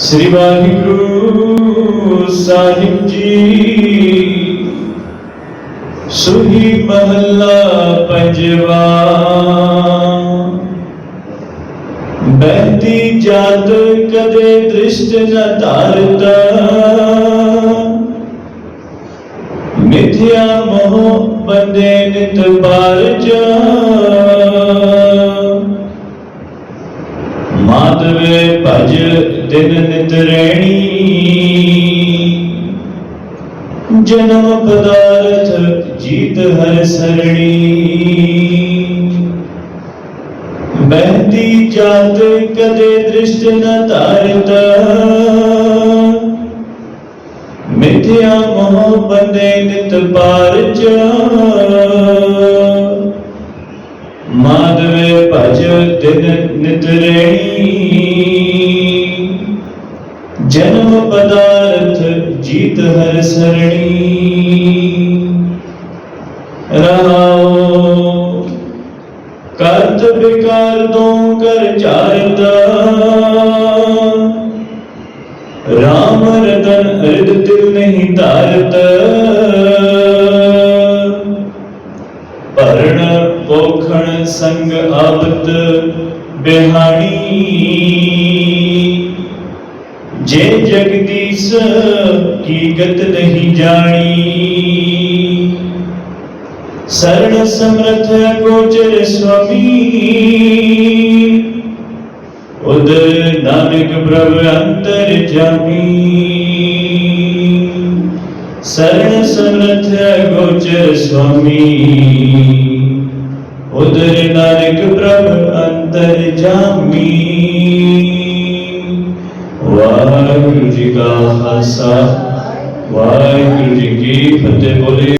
ਸ੍ਰੀ ਵਾਹਿਗੁਰੂ ਸਾਹਿਬ ਜੀ, ਸੁਹੀ ਮਹੱਲਾ ਪੰਜਵਾ। ਬਹਿਤੀ ਜਾਤ ਕਦੇ ਦ੍ਰਿਸ਼ਟ ਨ ਧਾਰਤਾ ਮਿਥਿਆ ਮੋਹ ਬੰਦੇ ਨਿਤ ਬਾਰ ਜਾ। ਭਜ ਦਿਨ ਨਿਤ ਰਹਿਣੀ ਜਨਮ ਪਦਾਰਥ ਜੀਤ ਹਰ ਸਰਣੀ। ਬਹਿਤੀ ਜਾਤ ਕਦੇ ਦ੍ਰਿਸ਼ਟ ਨ ਧਾਰਤ। ਮਿਥਿਆ ਮੋਹ ਬੰਦੇ ਨਿਤ ਪਾਰ ਜਾ ਮਾਧਵੇ ਭਜ ਦਿਨ ਜਨਮ ਪਦਾਰਥ ਜੀਤ ਹਰ ਸਰਣੀ। ਰਹਾਉ ਕਰਤ ਵਿਕਾਰ ਤੋਂ ਕਰ ਚਾਰਤਾ। ਰਾਮ ਰਤਨ ਅਰਧ ਦਿਲ ਨਹੀਂ ਧਾਰਤ ਸੰਗ ਆਬਤ ਬਿਹਾਣੀ। ਜੇ ਜਗਦੀਸ਼ ਕੀ ਗਤ ਨਹੀਂ ਜਾਣੀ। ਸਰਣ ਸਮਰਥ ਗੋਚਰ ਸੁਆਮੀ। ਉਦ ਨਾਨਕ ਪ੍ਰਭ ਅੰਤਰ ਜਾਮੀ। ਸਰਣ ਸਮਰਥ ਗੋਚਰ ਸੁਆਮੀ। ਉਦਰ ਨਾਨਕ ਪ੍ਰਭ ਅੰਤਰ ਜਾਮੀ। ਵਾਹਿਗੁਰੂ ਜੀ ਕਾ ਖਾਲਸਾ ਵਾਹਿਗੁਰੂ ਜੀ ਕੀ ਫਤਿਹ ਬੋਲੇ।